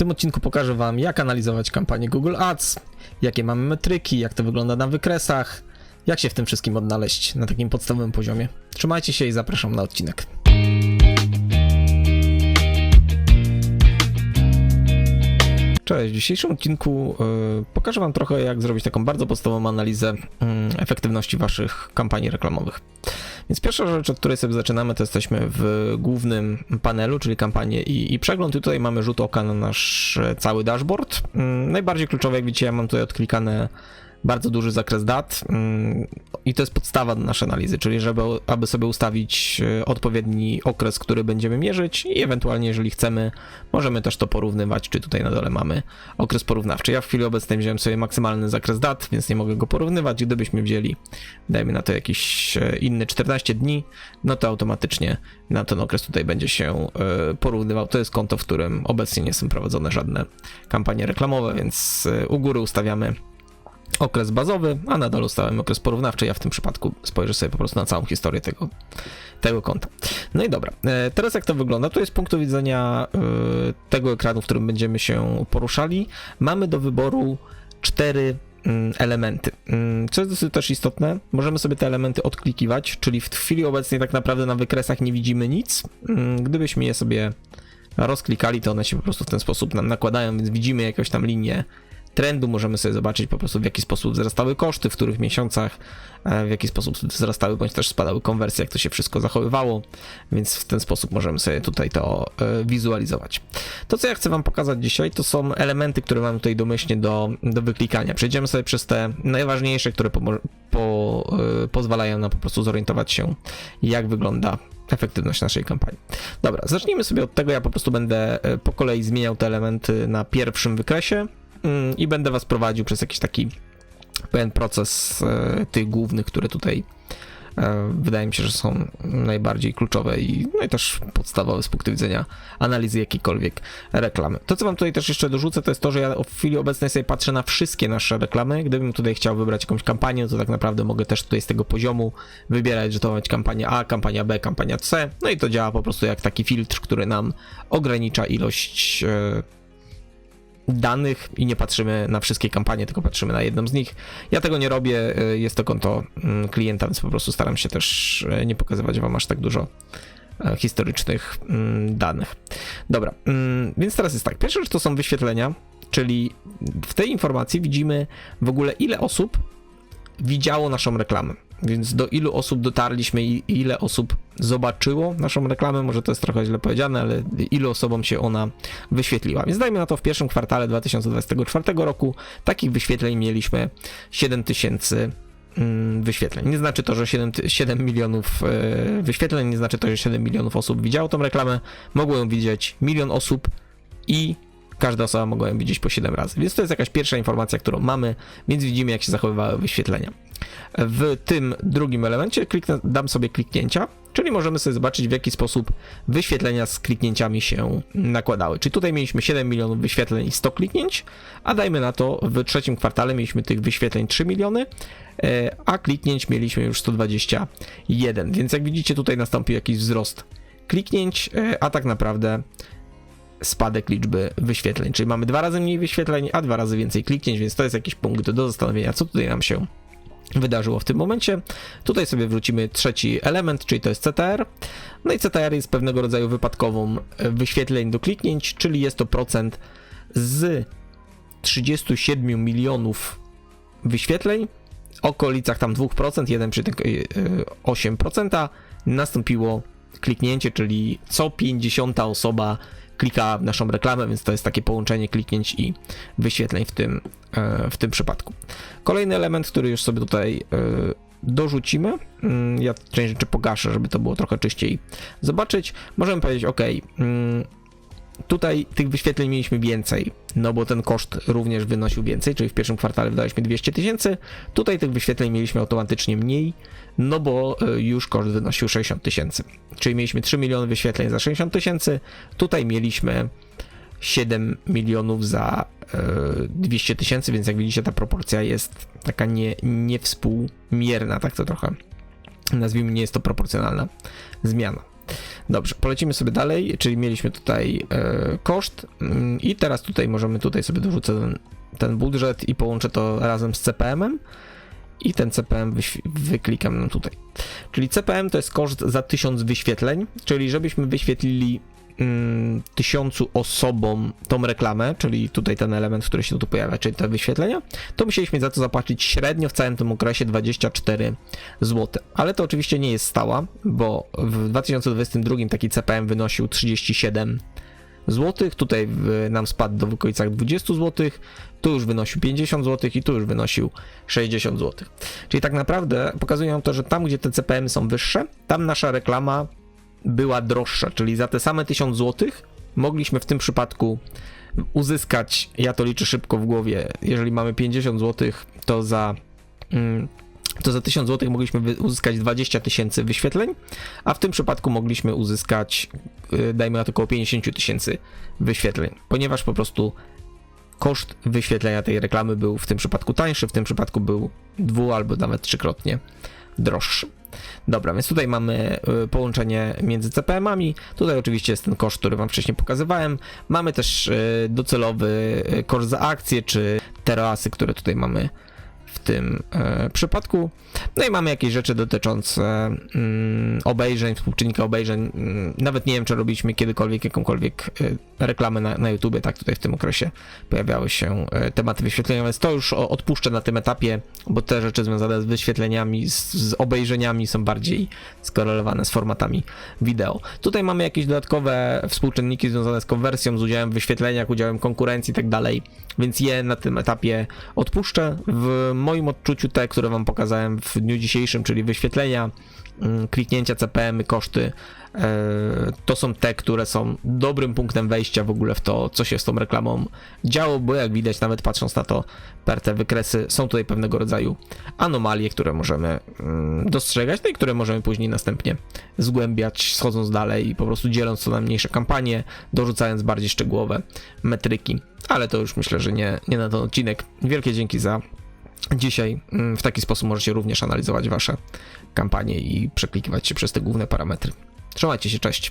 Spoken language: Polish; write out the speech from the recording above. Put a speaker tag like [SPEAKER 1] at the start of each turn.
[SPEAKER 1] tym odcinku pokażę Wam, jak analizować kampanię Google Ads, jakie mamy metryki, jak to wygląda na wykresach, jak się w tym wszystkim odnaleźć na takim podstawowym poziomie. Trzymajcie się i zapraszam na odcinek. Cześć, w dzisiejszym odcinku y, pokażę Wam trochę, jak zrobić taką bardzo podstawową analizę y, efektywności Waszych kampanii reklamowych. Więc pierwsza rzecz, od której sobie zaczynamy, to jesteśmy w głównym panelu, czyli kampanię i, i przegląd. I tutaj mamy rzut oka na nasz e, cały dashboard. Y, najbardziej kluczowe, jak widzicie, ja mam tutaj odklikane bardzo duży zakres dat mm, i to jest podstawa do naszej analizy, czyli żeby aby sobie ustawić e, odpowiedni okres, który będziemy mierzyć i ewentualnie jeżeli chcemy, możemy też to porównywać, czy tutaj na dole mamy okres porównawczy. Ja w chwili obecnej wziąłem sobie maksymalny zakres dat, więc nie mogę go porównywać. Gdybyśmy wzięli, dajmy na to jakiś e, inny 14 dni, no to automatycznie na ten okres tutaj będzie się e, porównywał. To jest konto, w którym obecnie nie są prowadzone żadne kampanie reklamowe, więc u góry ustawiamy okres bazowy, a na dole ustawiam okres porównawczy. Ja w tym przypadku spojrzę sobie po prostu na całą historię tego, tego konta. No i dobra, e, teraz jak to wygląda? To jest z punktu widzenia e, tego ekranu, w którym będziemy się poruszali. Mamy do wyboru cztery mm, elementy. Mm, Co jest dosyć też istotne, możemy sobie te elementy odklikiwać, czyli w chwili obecnej tak naprawdę na wykresach nie widzimy nic. Mm, Gdybyśmy je sobie rozklikali, to one się po prostu w ten sposób nam nakładają, więc widzimy jakąś tam linię trendu, możemy sobie zobaczyć po prostu w jaki sposób wzrastały koszty, w których miesiącach, e, w jaki sposób wzrastały bądź też spadały konwersje, jak to się wszystko zachowywało, więc w ten sposób możemy sobie tutaj to e, wizualizować. To, co ja chcę Wam pokazać dzisiaj, to są elementy, które mamy tutaj domyślnie do, do wyklikania. Przejdziemy sobie przez te najważniejsze, które po, po, e, pozwalają nam po prostu zorientować się, jak wygląda efektywność naszej kampanii. Dobra, zacznijmy sobie od tego, ja po prostu będę po kolei zmieniał te elementy na pierwszym wykresie, i będę was prowadził przez jakiś taki pewien proces e, tych głównych, które tutaj e, wydaje mi się, że są najbardziej kluczowe i, no i też podstawowe z punktu widzenia analizy jakiejkolwiek reklamy. To, co wam tutaj też jeszcze dorzucę, to jest to, że ja w chwili obecnej sobie patrzę na wszystkie nasze reklamy. Gdybym tutaj chciał wybrać jakąś kampanię, to tak naprawdę mogę też tutaj z tego poziomu wybierać, że to ma być kampania A, kampania B, kampania C. No i to działa po prostu jak taki filtr, który nam ogranicza ilość e, danych i nie patrzymy na wszystkie kampanie, tylko patrzymy na jedną z nich. Ja tego nie robię, y, jest to konto mm, klienta, więc po prostu staram się też y, nie pokazywać wam aż tak dużo y, historycznych mm, danych. Dobra, mm, więc teraz jest tak. Pierwsza rzecz to są wyświetlenia, czyli w tej informacji widzimy w ogóle ile osób widziało naszą reklamę. Więc do ilu osób dotarliśmy i ile osób zobaczyło naszą reklamę, może to jest trochę źle powiedziane, ale ilu osobom się ona wyświetliła. Więc dajmy na to w pierwszym kwartale 2024 roku takich wyświetleń mieliśmy 7000 mm, wyświetleń. Nie znaczy to, że 7, 7 milionów e, wyświetleń, nie znaczy to, że 7 milionów osób widziało tą reklamę. Mogło ją widzieć milion osób i każda osoba mogła ją widzieć po 7 razy. Więc to jest jakaś pierwsza informacja, którą mamy, więc widzimy, jak się zachowywały wyświetlenia. W tym drugim elemencie kliknę, dam sobie kliknięcia, czyli możemy sobie zobaczyć, w jaki sposób wyświetlenia z kliknięciami się nakładały. Czyli tutaj mieliśmy 7 milionów wyświetleń i 100 kliknięć, a dajmy na to, w trzecim kwartale mieliśmy tych wyświetleń 3 miliony, e, a kliknięć mieliśmy już 121. Więc jak widzicie, tutaj nastąpił jakiś wzrost kliknięć, e, a tak naprawdę spadek liczby wyświetleń. Czyli mamy dwa razy mniej wyświetleń, a dwa razy więcej kliknięć, więc to jest jakiś punkt do zastanowienia, co tutaj nam się wydarzyło w tym momencie. Tutaj sobie wrócimy trzeci element, czyli to jest CTR. No i CTR jest pewnego rodzaju wypadkową wyświetleń do kliknięć, czyli jest to procent z 37 milionów wyświetleń, okolicach tam 2%, 1,8% nastąpiło kliknięcie, czyli co 50 osoba klika w naszą reklamę, więc to jest takie połączenie kliknięć i wyświetleń w tym, e, w tym przypadku. Kolejny element, który już sobie tutaj e, dorzucimy. Mm, ja część rzeczy pogaszę, żeby to było trochę czyściej zobaczyć. Możemy powiedzieć, OK, tutaj tych wyświetleń mieliśmy więcej, no bo ten koszt również wynosił więcej, czyli w pierwszym kwartale wydaliśmy 200 tysięcy, tutaj tych wyświetleń mieliśmy automatycznie mniej, no bo e, już koszt wynosił 60 tysięcy, czyli mieliśmy 3 miliony wyświetleń za 60 tysięcy, tutaj mieliśmy 7 milionów za 200 tysięcy, więc jak widzicie ta proporcja jest taka nie, niewspółmierna, tak to trochę nazwijmy, nie jest to proporcjonalna zmiana. Dobrze, polecimy sobie dalej, czyli mieliśmy tutaj e, koszt mm, i teraz tutaj możemy tutaj sobie dorzucę ten, ten budżet i połączę to razem z CPM-em i ten CPM wyklikam tutaj. Czyli CPM to jest koszt za 1000 wyświetleń, czyli żebyśmy wyświetlili mm, tysiącu osobom tą reklamę, czyli tutaj ten element, który się tu pojawia, czyli te wyświetlenia, to musieliśmy za to zapłacić średnio w całym tym okresie 24 zł. Ale to oczywiście nie jest stała, bo w 2022 taki CPM wynosił 37 zł, tutaj nam spadł do okolicach 20 zł, tu już wynosił 50 zł i tu już wynosił 60 zł. Czyli tak naprawdę pokazuje nam to, że tam, gdzie te CPM są wyższe, tam nasza reklama była droższa, czyli za te same 1000 zł mogliśmy w tym przypadku uzyskać, ja to liczę szybko w głowie, jeżeli mamy 50 zł, to za mm, to za 1000 zł mogliśmy uzyskać 20 tysięcy wyświetleń, a w tym przypadku mogliśmy uzyskać, y, dajmy na to około 50 tysięcy wyświetleń, ponieważ po prostu koszt wyświetlenia tej reklamy był w tym przypadku tańszy, w tym przypadku był dwu albo nawet trzykrotnie droższy. Dobra, więc tutaj mamy y, połączenie między CPM-ami. Tutaj oczywiście jest ten koszt, który Wam wcześniej pokazywałem. Mamy też y, docelowy y, koszt za akcję, czy terasy, które tutaj mamy w tym przypadku. No i mamy jakieś rzeczy dotyczące mm, obejrzeń, współczynnika obejrzeń. Mm, Nawet nie wiem, czy robiliśmy kiedykolwiek jakąkolwiek reklamę na, na YouTubie, tak tutaj w tym okresie pojawiały się e, tematy wyświetlenia, więc to już odpuszczę na tym etapie, bo te rzeczy związane z wyświetleniami, z, z obejrzeniami są bardziej skorelowane z formatami wideo. Tutaj mamy jakieś dodatkowe współczynniki związane z konwersją, z udziałem w wyświetleniach, udziałem konkurencji i tak dalej, więc je na tym etapie odpuszczę. W moim odczuciu te, które wam pokazałem w dniu dzisiejszym, czyli wyświetlenia, kliknięcia CPM, -y, koszty, e, to są te, które są dobrym punktem wejścia w ogóle w to, co się z tą reklamą działo, bo jak widać, nawet patrząc na to per te wykresy, są tutaj pewnego rodzaju anomalie, które możemy mm, dostrzegać, no i które możemy później następnie zgłębiać, schodząc dalej i po prostu dzieląc to na mniejsze kampanie, dorzucając bardziej szczegółowe metryki. Ale to już myślę, że nie, nie na ten odcinek. Wielkie dzięki za dzisiaj. Mm, W taki sposób możecie również analizować wasze kampanie i przeklikiwać się przez te główne parametry. Trzymajcie się, cześć.